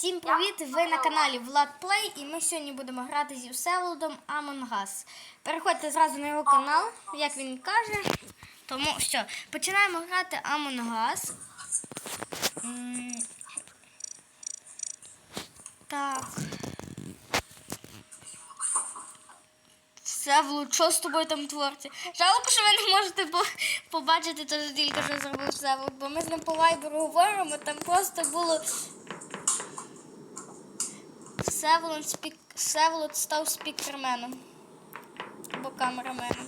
Всім привіт! Ви на каналі Влад Плей і ми сьогодні будемо грати зі Всеволодом Among Us. Переходьте зразу на його канал, як він каже. Тому що, починаємо грати Among Us. Так. Всеволод, що з тобою там твориться? Жалко, що ви не можете побачити те, що тільки що зробив Всеволод, бо ми з ним по вайберу говоримо, там просто було Всеволод, спік... Всеволод став спікерменом. Або камераменом.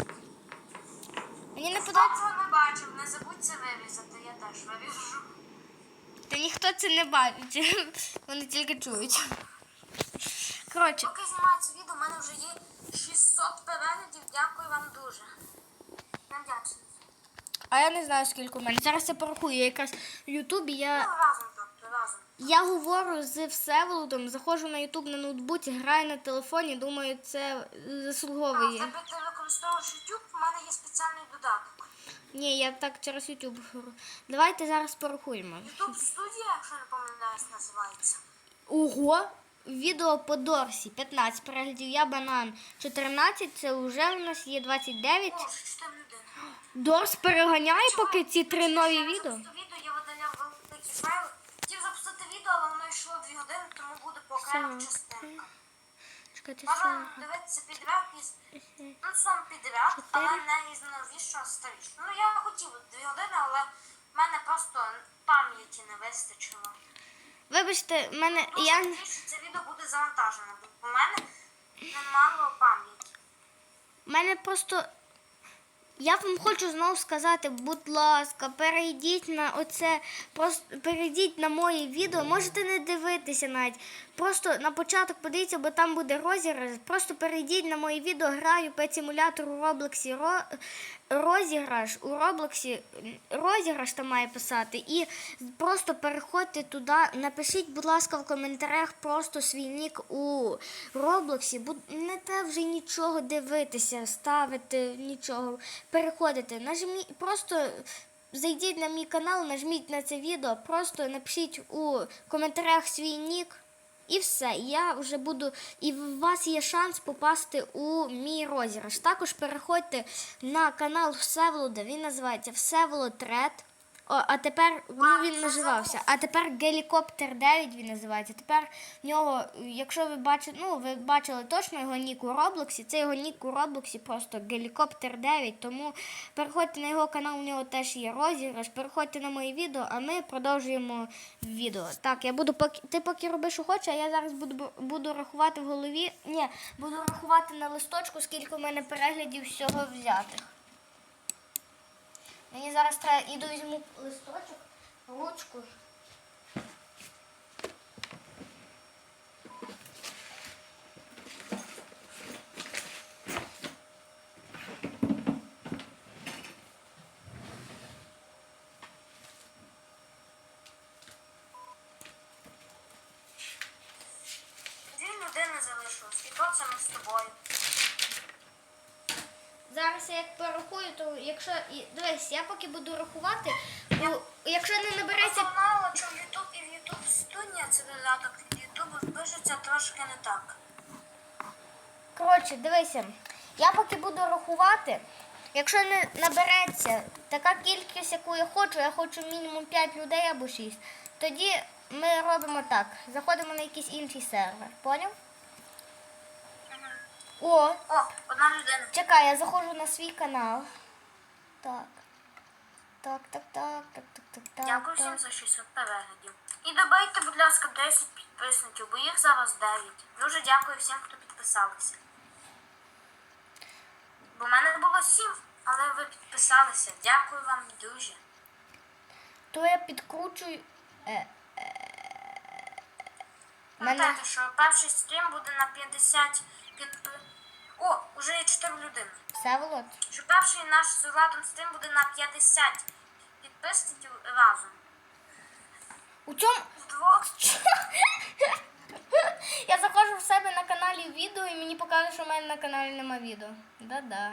Мені не подобається. Не бачив, не забудь це вирізати, я теж виріжу. Та ніхто це не бачить. Вони тільки чують. Коротше, Поки знімаю це відео, у мене вже є 600 переглядів. Дякую вам дуже. Я вдячна. а я не знаю, скільки у мене. Зараз я порахую. Я якраз в Ютубі Ну, я. Я говорю з Всеволодом, заходжу на Ютуб на ноутбуці, граю на телефоні, думаю, це А, заслуговує. тебе ти використовуєш YouTube, у мене є спеціальний додаток. Ні, я так через Ютуб говорю. Давайте зараз порахуємо. YouTube студія, якщо не помиляюсь, називається. Ого! Відео по Дорсі 15 переглядів, я банан 14, це вже у нас є 29. О, 4 людини. Дорс переганяє поки ці три нові відео. запустив відео, я видаляв великі файли. Хотів запустити відео, але воно йшло 2 години, тому буде по окремих Все. частинках. Чекайте, Можна дивитися підряд із ну сам підряд, але не із новішого старішого. Ну я хотів дві години, але в мене просто пам'яті не вистачило. Вибачте, в мене Ну, я що це відео буде завантажено, бо в мене немало пам'яті. в мене просто. Я вам хочу знову сказати, будь ласка, перейдіть на оце, просто перейдіть на моє відео. Можете не дивитися навіть. Просто на початок подивіться, бо там буде розіграш. Просто перейдіть на моє відео, граю по симулятору Роблоксі. Ро... Розіграш у Роблоксі. Розіграш там має писати. І просто переходьте туди. Напишіть, будь ласка, в коментарях просто свій нік у Роблоксі. Бу- Не те вже нічого дивитися, ставити нічого. Переходите. Нажміть просто. Зайдіть на мій канал, нажміть на це відео, просто напишіть у коментарях свій нік. І все, я вже буду. І у вас є шанс попасти у мій розіграш. Також переходьте на канал Всеволода. Він називається Всеволод Ред. О, а тепер ну, він називався. А тепер Гелікоптер 9 він називається. Тепер в нього, якщо ви бачите, ну ви бачили точно його нік у Роблоксі. Це його нік у Роблоксі, просто Гелікоптер 9. Тому переходьте на його канал, у нього теж є розіграш. Переходьте на моє відео, а ми продовжуємо відео. Так, я буду поки ти поки роби, що хочеш, а я зараз буду буду рахувати в голові. Ні, буду рахувати на листочку, скільки у мене переглядів всього взятих. Мені зараз треба іду візьму листочок, ручку. Дві людини залишилось, і то це ми з тобою. Зараз я як порахую, то якщо дивись, я поки буду рахувати, то якщо не набереться. Мало що в YouTube і в YouTube студія це додаток від YouTube пишеться трошки не так. Коротше, дивися, я поки буду рахувати. Якщо не набереться така кількість, яку я хочу, я хочу мінімум 5 людей або 6, тоді ми робимо так. Заходимо на якийсь інший сервер. Поняв? О, О, одна людина. чекай, я заходжу на свій канал. Так. Так, так, так, так, так, так, так. Дякую всім за 600 переглядів. І добийте, будь ласка, 10 підписників, бо їх зараз 9. Дуже дякую всім, хто підписалися. Бо в мене було 7, але ви підписалися. Дякую вам дуже. То я підкручую. Е, е, мене... Пам'ятайте, що перший стрім буде на 50 підпи... О, уже є 4 людини. Всеволод. Шукавши наш з Владом стрім буде на 50 підписників разом. У цьому вдвох. Я заходжу в себе на каналі відео і мені показує, що в мене на каналі нема відео. Да-да.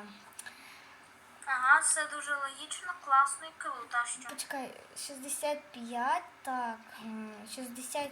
Ага, все дуже логічно, класно і круто. Що? Почекай, 65, так. 65.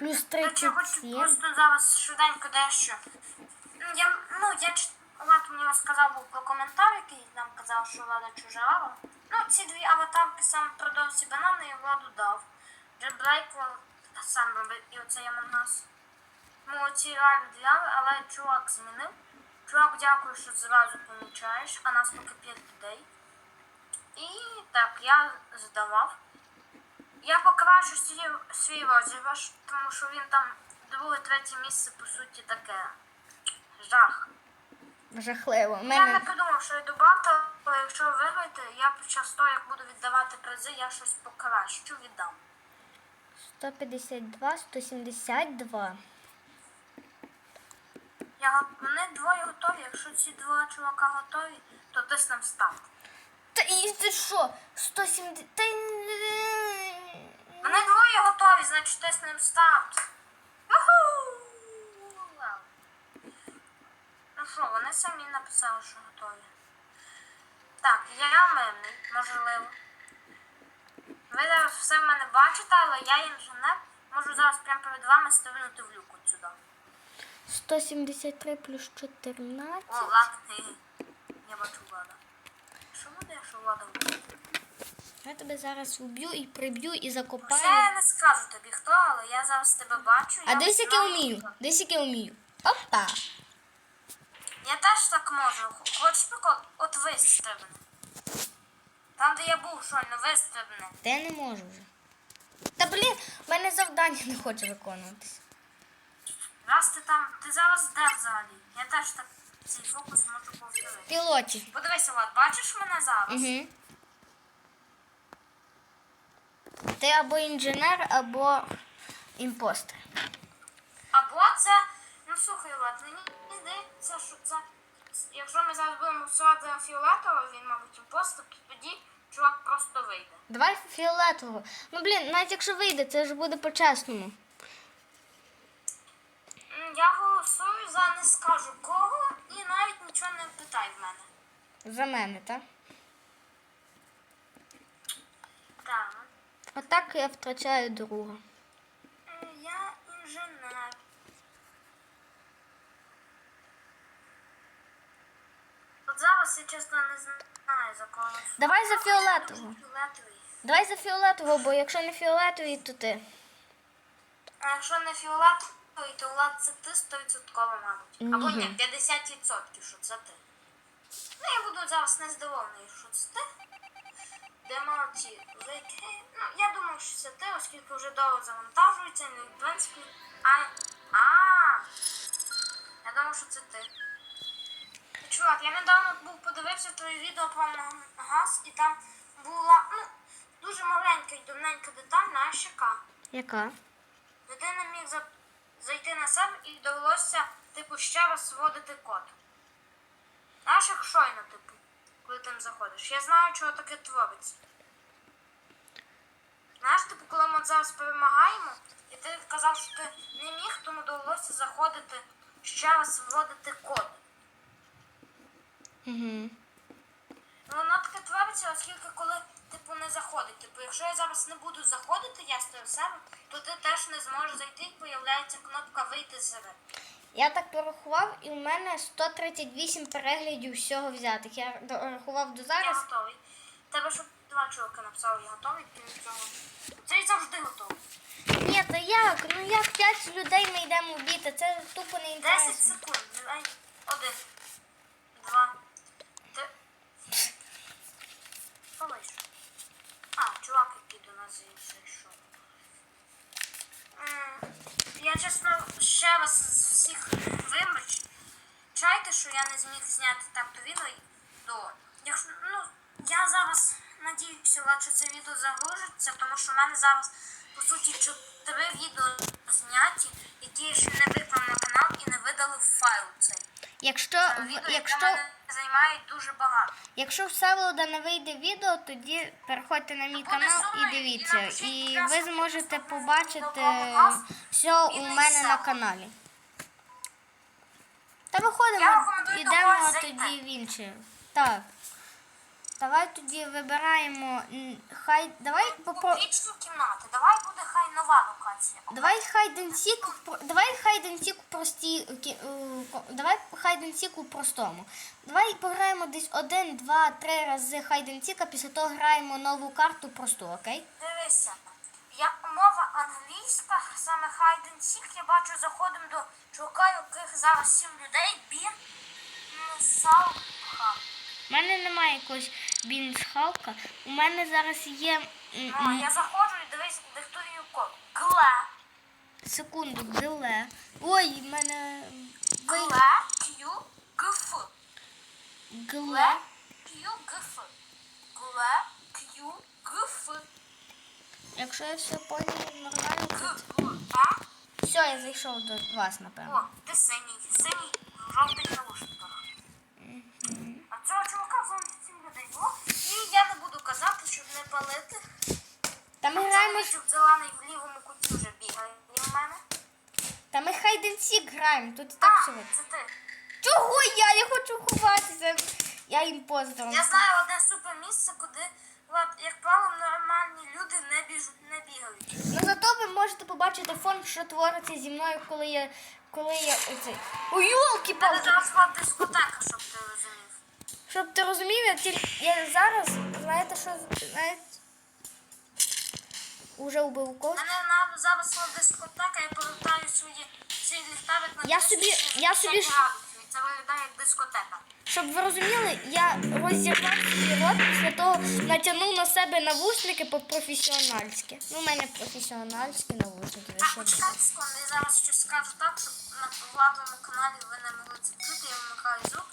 Плюс Я хочу просто зараз швиденько дещо. Я, ну, я Влад мені розказав був про коментар, який нам казав, що влада чужа ава. Ну, ці дві аватарки сам продав ці банани і владу дав. Джеблейк сам робив і оцей Амонгас. Ну, оці реально дві ави, але чувак змінив. Чувак, дякую, що зразу помічаєш, а нас поки 5 людей. І так, я здавав. Я покращу свій, свій розіграш, тому що він там друге, третє місце, по суті, таке жах. Жахливо. У Я мене не придумав, що я добавте, але якщо ви виграєте, я під час того, як буду віддавати призи, я щось покращу, віддам. 152, 172. Я, вони двоє готові, якщо ці два чувака готові, то тиснем старт. Та і ти що? 170. Та... й- Вони двоє готові, значить тиснем старт. Вау. Ну що, вони самі написали, що готові. Так, я мирний, можливо. Ви зараз все в мене бачите, але я інженер. Можу зараз прямо перед вами стрибнути в люк от сюди. 173 плюс 14. О, ладно, я бачу влада. Що буде, якщо влада? Я тебе зараз вб'ю і приб'ю і закопаю. я не скажу тобі хто, але я зараз тебе бачу. А я десь яке знаю, вмію. хто. Десь яке вмію. Опа. Я теж так можу. Хочеш прикол? От вистрибни. Там, де я був щойно, вистрибни. Та я не можу вже. Та блін, в мене завдання не хоче виконуватися. Раз ти там, ти зараз де взагалі? Я теж так цей фокус можу повторити. Пілоті. Подивися, Влад, бачиш мене зараз? Угу. Ти або інженер, або імпостер. Або це, ну слухай, Влад, мені здається, що це, якщо ми зараз будемо голосувати за фіолетового, він, мабуть, імпостер, то тоді чувак просто вийде. Давай фіолетового. Ну блін, навіть якщо вийде, це ж буде по-чесному. Я голосую за не скажу кого і навіть нічого не питай в мене. За мене, так? Так. Отак я втрачаю друга. Я інженер. От зараз я чесно не знаю за кого. Давай за фіолетового. Фіолетовий. Давай за фіолетового, бо якщо не фіолетовий, то ти. А якщо не фіолетовий, то Влад це ти 100%, мабуть. Або ні, 50%, що це ти. Ну, я буду зараз незадоволений, що це ти. Де молодці. Ну, я думаю, що це ти, оскільки вже довго завантажується, ну, в принципі. А, а, я думав, що це ти. Чувак, я недавно був подивився твоє відео про газ, і там була ну, дуже маленька і давненька деталь, знаєш яка? Яка? Людина міг за... зайти на себе і довелося, типу, ще раз вводити код. Знаєш, як щойно, типу, коли там заходиш. Я знаю, чого таке твориться. Знаєш, типу, коли ми зараз перемагаємо, і ти казав, що ти не міг, тому довелося заходити ще раз вводити код. Угу. Воно таке твориться, оскільки коли типу не заходить. Типу, якщо я зараз не буду заходити, я стою себе, то ти теж не зможеш зайти і появляється кнопка вийти з гри. Я так порахував, і у мене 138 переглядів всього взятих. Я рахував до Я готовий. Тебе щоб два чоловіка написали, я готовий, крім цього. Цей завжди готовий. Ні, та як? Ну як 5 людей ми йдемо в біти? Це тупо не 10 інтересно. секунд. Давай. Один. Два. Три. Що вийшло? А, чувак, до нас зайшов. М, Я чесно ще з всіх вибач. Чайте, що я не зміг зняти так то відео до. Якщо ну я зараз надіюся, що це відео загружиться, тому що в мене зараз по суті три відео зняті, які я ще не виклав на канал і не видали файл цей. Якщо, Це в- якщо, мене дуже багато. якщо в Всеволода не вийде відео, тоді переходьте на мій канал і дивіться. І ви зможете побачити все у мене на каналі. Та виходимо, йдемо тоді в інше. Так. Давай тоді вибираємо. Хай. Давай попро... Публічні кімнати. Давай буде хай нова локація. Давай хайденсік, давай хайденсік у простій, е, давай хайденсік у простому. Давай пограємо десь один, два, три рази хайденсік, а після того граємо нову карту просту, окей? Дивися, я мова англійська, саме and я бачу, заходимо до чувака, яких зараз сім людей, бін, салха. У мене немає якогось бінсхалка. У мене зараз є. Ну, я заходжу і дивись, диктую код. Гле, Секунду, гиле. Ой, в мене. Гле, к'ю, гф. Гле. Гле, к'ю, гф. Гле, к'ю, гф. Якщо я все поняла нормально, то. Все, я зайшов до вас, напевно. О, ти синій, синій наушниках. А цього чувака зовсім сім людей було. І я не буду казати, щоб не палити. Та ми граємо. Мічик зелений в лівому куті вже бігає в мене. Та ми хайденсік граємо, тут і так все видно. це ти. Чого я? Я хочу ховатися. Я імпостер. Я знаю одне супер місце, куди, от, як правило, нормальні люди не біжуть, не бігають. Ну зато ви можете побачити фон, що твориться зі мною, коли я. Коли я оцей. Ой, йолки палки була дискотека, щоб ти розумів. Щоб ти розумів, я тільки я зараз, знаєте, що знаєте. Уже убив когось. мене на була дискотека, я повертаю свої свій ліхтарик на Я собі- я собі Це виглядає як дискотека. Щоб ви розуміли, я розірвав свій рот, після того натягнув на себе навушники по-професіональськи. Ну, у мене професіональські навушники. ви Так, що почекайте секунду, я зараз щось скажу так, щоб на владному каналі ви не могли це чути, я вмикаю звук.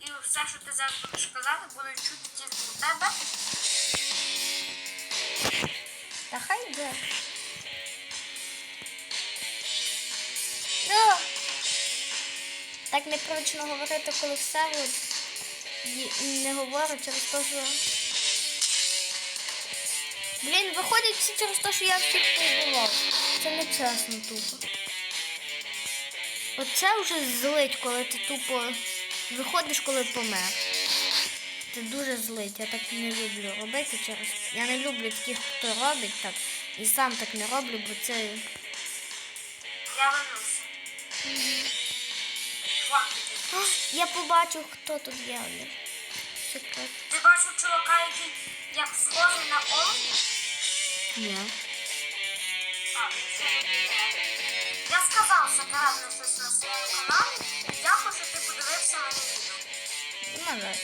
І все, що ти зараз будеш казати, буде чути тільки у тебе. Та хай йде. Ну, так непривично говорити, коли все не говорю через те, що. Блін, виходить всі через те, що я всіх побував. Це не чесно тупо. Оце вже злить, коли ти тупо виходиш, коли помер. Це дуже злить, я так не люблю робити через. Я не люблю таких, хто робить так. І сам так не роблю, бо це. Я вернуся. Я побачив, хто тут є. Ти бачив чувака, який як схожий на Олені? Ні. Я сказав секретно щось на своєму каналі. Дякую, що ти подивився моє відео. Може.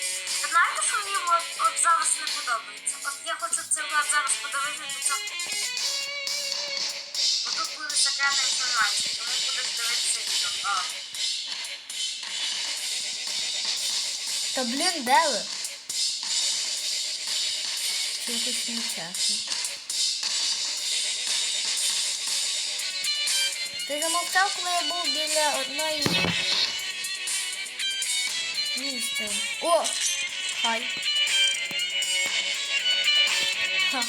Знаєте, що мені от, от зараз не подобається? От я хочу це от зараз подивитися. Бо тут буде секретна інформація, тому будеш дивитися відео. Та блін, де ви? Це якось нечесно. Ти замовчав, коли я був біля одної місця. О! Хай. Ха.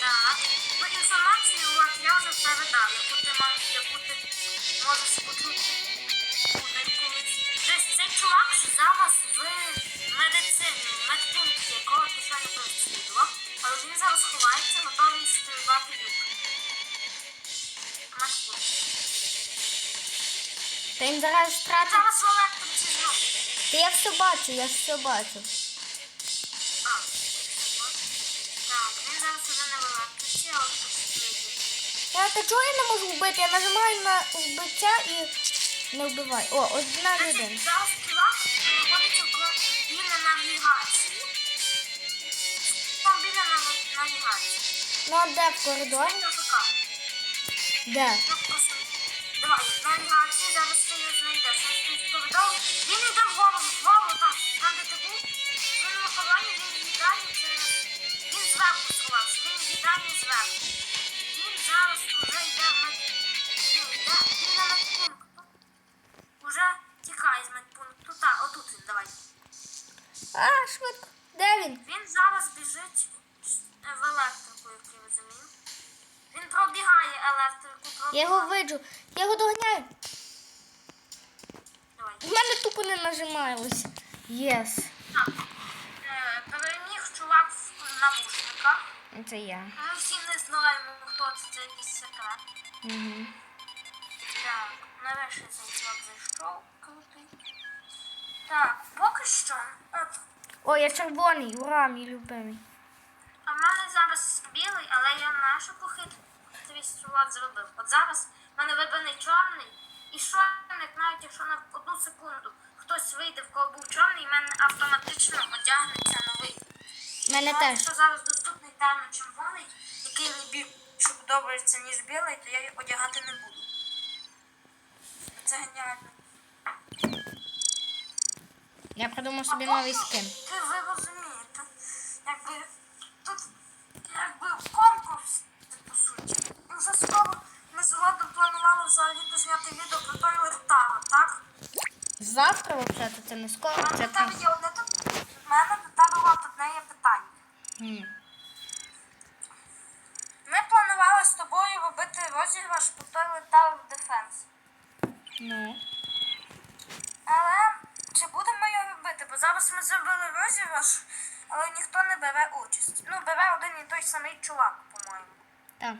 Так. Ну, інформацію от, я вже передав, яку ти мав, яку ти можеш почути. Десь цей чувак зараз в він зараз втратив. Зараз в електриці знову. Та я все бачу, я все бачу. Я та чого я не можу вбити? Я нажимаю на вбиття і не вбиваю. О, одна людина. Ну а де в коридорі? Де? Давай, давай гарці, зараз ти не знайдеш. Відповідав. Він йде вгору, вгору, там, там. Він на ховані, він в. Він зверху сховався, він в зверху. Він зараз уже йде в мед... Ну, він йде, медпункту. Уже тікає з медпункту. Та, отут він, давай. А, швидко. Де він? Він зараз біжить в електрику, як я розумію. Він пробігає електрику, його виджу. Я його доганяю. Давай. У мене тупо не нажималось. Єс. Так. Е, Переміг чувак в навушниках. Це я. Ми всі не знаємо, хто це, це якийсь секрет. Угу. Так, нарешті цей чувак зайшов. Крутий. Так, поки що. От, О, я червоний, ура, мій любимий. а в мене зараз білий, але я нашу похитрість чувак зробив. От зараз в мене вибраний чорний, і чорник, навіть якщо на одну секунду хтось вийде, в кого був чорний, в мене автоматично одягнеться новий. Мене Ну, теж. Якщо зараз доступний темно червоний, який мені більше подобається, ніж білий, то я його одягати не буду. Це геніально. Я придумав собі новий скин. Ти ви розумієте, якби тут якби конкурс, по суті. Вже скоро згодом планували взагалі зняти відео про той летава, так? Завтра, взагалі, це не скоро. У мене до тебе от одне є питання. М. Ми планували з тобою робити розіграш про той летав Defense. Ну. Але чи будемо його робити? Бо зараз ми зробили розіграш, але ніхто не бере участь. Ну, бере один і той самий чувак, по-моєму. Так.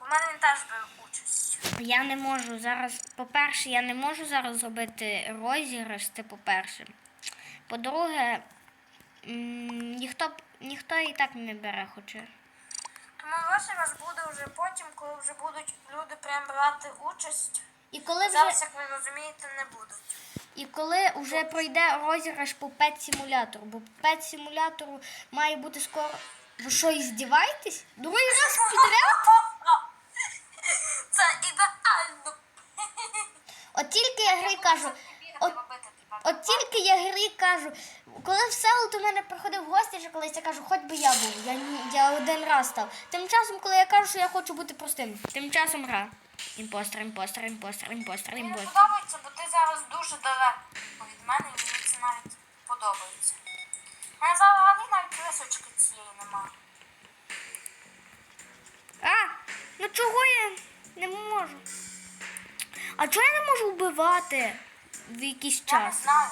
У мене він теж бере участь. Я не можу зараз. По-перше, я не можу зараз зробити розіграш, це по-перше. По-друге, ніхто, ніхто і так не бере, хоча. Тому розіграш буде вже потім, коли вже будуть люди прям брати участь. І коли вже, Зараз, як ви розумієте, не будуть. і коли вже пройде розіграш по пет симулятору, бо пет симулятору має бути скоро. Ви що, іздіваєтесь? Другий раз підряд? Це ідеально. От тільки я грі кажу. От, от тільки я грі кажу, коли в село до мене приходив гості, що колись я кажу, хоч би я був. Я, ні- я один раз став. Тим часом, коли я кажу, що я хочу бути простим, тим часом гра. Імпостер, імпостер, імпостер, імпостер, Мені імпостер. подобається, бо ти зараз дуже далеко від мене, і мені це навіть подобається. У мене взагалі навіть рисочки цієї немає. А, ну чого я не можу? А чого я не можу вбивати в якийсь Я не час? знаю.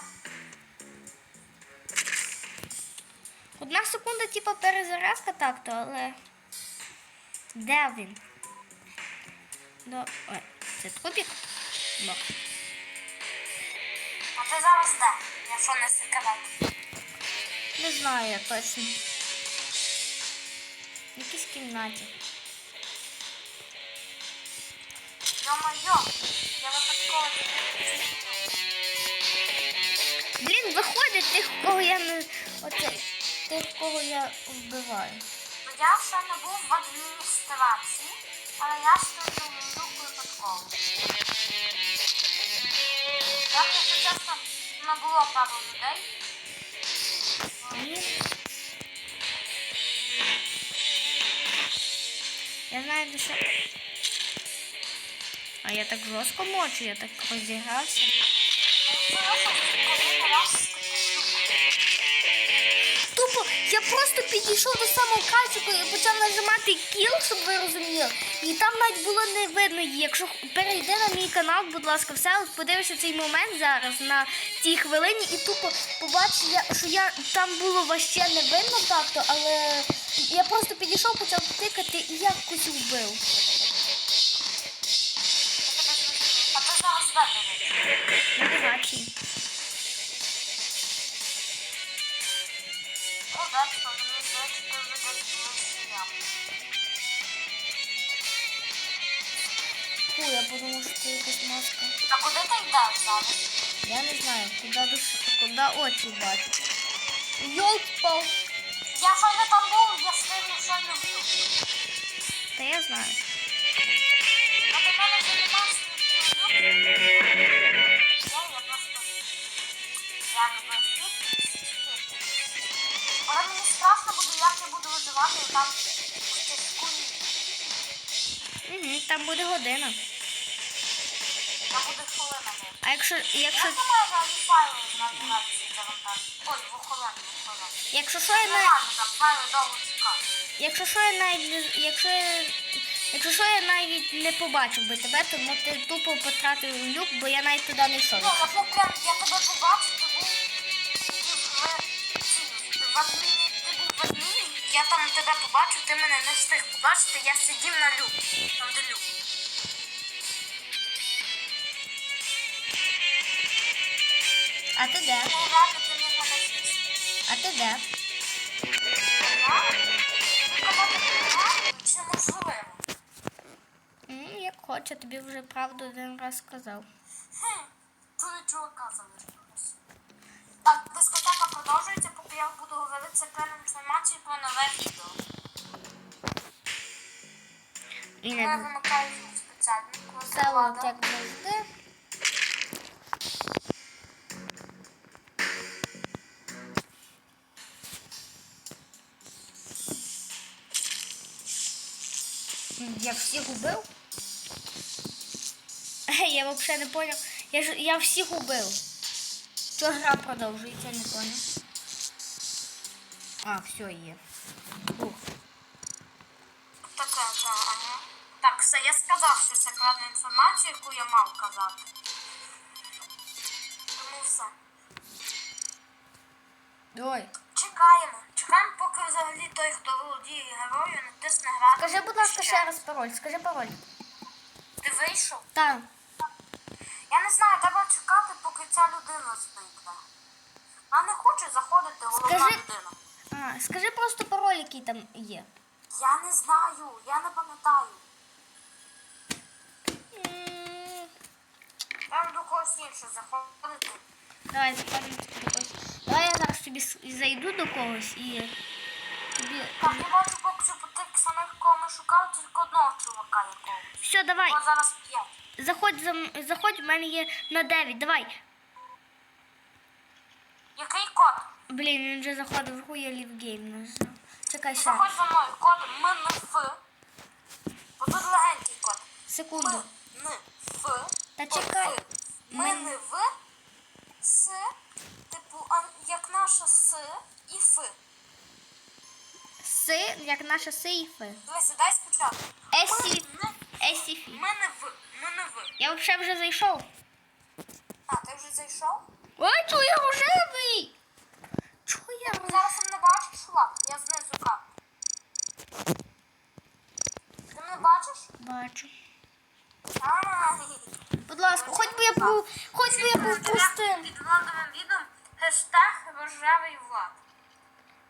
Одна секунда, типа, перезарядка так-то, але. Де він? До... Ой, це трупік? Бо. А ти зараз де? Якщо не секрет. Не знаю я точно. В якійсь кімнаті. Йо-моє, Блін, виходить тих, кого я не. Оце. Тих, кого я вбиваю. Я ще не був в адміністрації, але я стою люк випадково. Так, якщо чесно, не було пару людей. Я знаю, де. Я так жорстко мочу, я так розігрався. Тупо, я просто підійшов до самого кальчику і почав нажимати кіл, щоб ви розуміли. І там навіть було не видно її. Якщо перейди на мій канал, будь ласка, все, подивишся цей момент зараз на цій хвилині і тупо побачиш, я- що я там було ваще не видно так-то, але я просто підійшов, почав тикати і я якось вбив. Фу, я що це якась маска. А ти йдеш зараз? Я не знаю, куди, душ... куди очі бачу. Йолк пал. Я щойно там був, я стою щойно вбив. Та я знаю. А ти мене займався? Я, я просто... Я люблю. Але мені страшно буде, як я буду виживати там. Угу, там буде година. А якщо, якщо. Якщо що, я на... Якщо що, я навіть якщо я... Якщо що, я навіть не побачив би тебе, тому ти тупо потратив люк, бо я навіть туди не йшов. Ну, я я тебе побачив, ти був ти в ці- в адміні, ти був в адміні, я там тебе побачив, ти мене не встиг побачити, я сидів на люк, там де люк. А ти де? Ну. А ти де? Чи можливо? Як хоче, тобі вже правду один раз сказав. Хм, туди чувака залишилось. Так, дискотека продовжується, поки я буду говорити секретну інформацію про нове відео. І Я вимикаю звук спеціально, це от як завжди. Я всіх убив? Я взагалі не поняв. Я ж я всіх убив. Що гра продовжується, не поняв. А, все є. Ух. Таке, так, ага. Так, все, я сказав всю секретну інформацію, яку я мав казати. Тому все. Давай. Чекаємо. Чекаємо, поки взагалі той, хто володіє герою, натисне грати. Скажи, будь ласка, ще раз пароль. Скажи пароль. Ти вийшов? Так. Я не знаю, треба чекати, поки ця людина зникне. Вона не хоче заходити головна Скажи- людина. А, скажи просто пароль, який там є. Я не знаю, я не пам'ятаю. М, Треба до когось іншого заходити. Давай когось. Давай я зараз тобі с- зайду до когось і тобі. Так, я бачу поки що по тих самих, кого ми шукали, тільки одного чувака якогось. Все, давай. Його зараз п'ять. Заходь за заходь, в мене є на 9. Давай. Який код? Блін, він вже заходив в хуя лівгейм. не знаю. Чекай ще. Заходь за мною. Код МНФ. Бо тут легенький код. Секунду. МНФ. Та чекай. МНВ. С. Як наша С і Ф. С, як наша сейфи. Дивися, дай спочатку. Есі. М- Есіфі. МНВ. МНВ. Я взагалі вже зайшов. А, ти вже зайшов? Ой, чого я рожевий? Чого я рожевий? Зараз мене бачиш, чувак? Я знизу кап. Ти мене бачиш? Бачу. Ай. Будь ласка, хоч би я був, хоч би я був простим. Під хештег рожевий влад.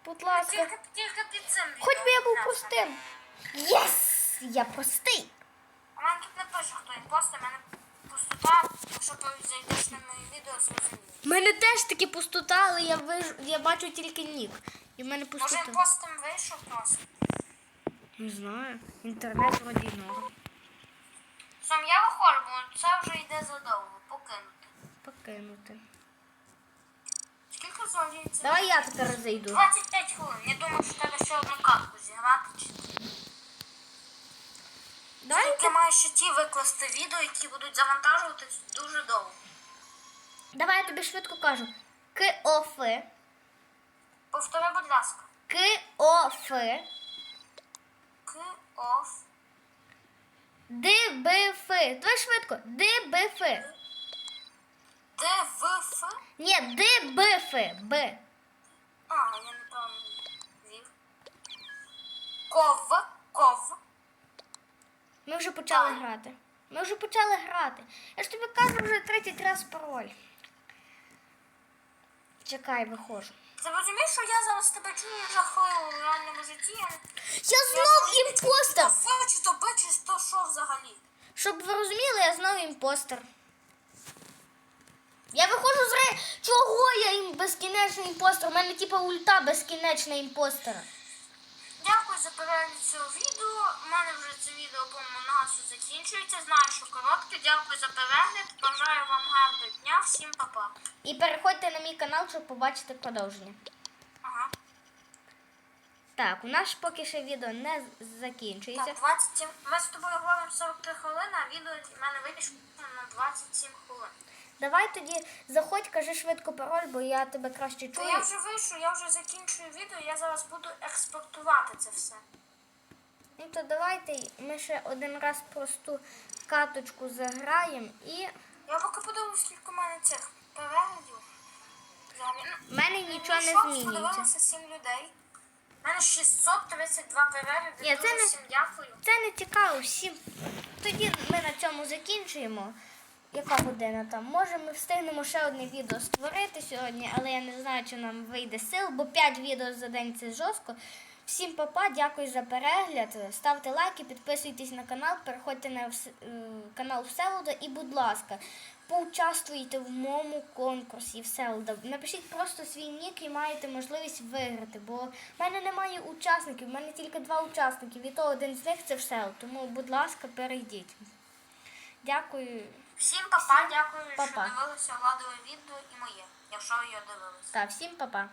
Будь ласка. Тільки, тільки під цим відео. Хоч би я був простим. Єс! Я простий. А мене тут не пише, хто імпостер, мене пустота, якщо ти зайдеш на моє відео, зрозумієш. У мене теж таки пустота, але я виж... я бачу тільки нік. І в мене Може пустота. імпостер вийшов просто? Не знаю. Інтернет вроді норм. Сам я виходжу, бо це вже йде задовго, покинути. Покинути. Скільки? Давай я тепер зайду. 25 хвилин. Я думаю, що треба ще одну катку зіграти. Чи... Давай, Я маю ще ті викласти відео, які будуть завантажуватись дуже довго. Давай я тобі швидко кажу. КОФ. Повтори, будь ласка. КОФ. К, оф, ДБФ. Давай швидко. ДБФ. Д, В, Ф. Ні, ДБФ. Б. А, я неправильно вів. Ков, ков. Ми вже почали Так. грати. Ми вже почали грати. Я ж тобі кажу вже третій раз пароль. Чекай, виходжу. Ти розумієш, що я зараз тебе чую жахливо в реальному житті? Я, знов я імпостер! Ф, чи то Б, чи то що взагалі? Щоб ви розуміли, я знову імпостер. Я виходжу з ре... Чого я безкінечний імпостер? У мене типа ульта безкінечна імпостера. Дякую за перегляд цього відео. У мене вже це відео, по-моєму, закінчується. Знаю, що коротке. Дякую за перегляд. Бажаю вам гарного дня. Всім па-па. І переходьте на мій канал, щоб побачити продовження. Ага. Так. Так, у нас поки ще відео не Так, закінчується. 27. Ми з тобою говоримо 43 хвилини, а відео в мене вийшло на 27 хвилин. Давай тоді заходь, кажи швидко пароль, бо я тебе краще То чую. я вже вийшов, я вже закінчую відео, я зараз буду експортувати це все. Ну то давайте ми ще один раз просту каточку заграємо і Я поки подивлюсь, скільки в мене цих переглядів. Взагалі, ну, мене нічого не змінюється. Подивилося 7 людей. У мене 632 перегляди. Дуже не- всім дякую. Це не цікаво всім. Тоді ми на цьому закінчуємо. Яка година там? Може, ми встигнемо ще одне відео створити сьогодні, але я не знаю, чи нам вийде сил, бо 5 відео за день це жорстко. Всім папа, дякую за перегляд. Ставте лайки, підписуйтесь на канал, переходьте на е, канал Всеволода і, будь ласка, поучаствуйте в моєму конкурсі Всеволода. Напишіть просто свій нік і маєте можливість виграти, бо в мене немає учасників, в мене тільки два учасники, і то один з них це Всеволод. Тому, будь ласка, перейдіть. Дякую. Всім папа, дякую, Па-па. що дивилися владове відео і моє, якщо ви його дивилися. Та всім па-па.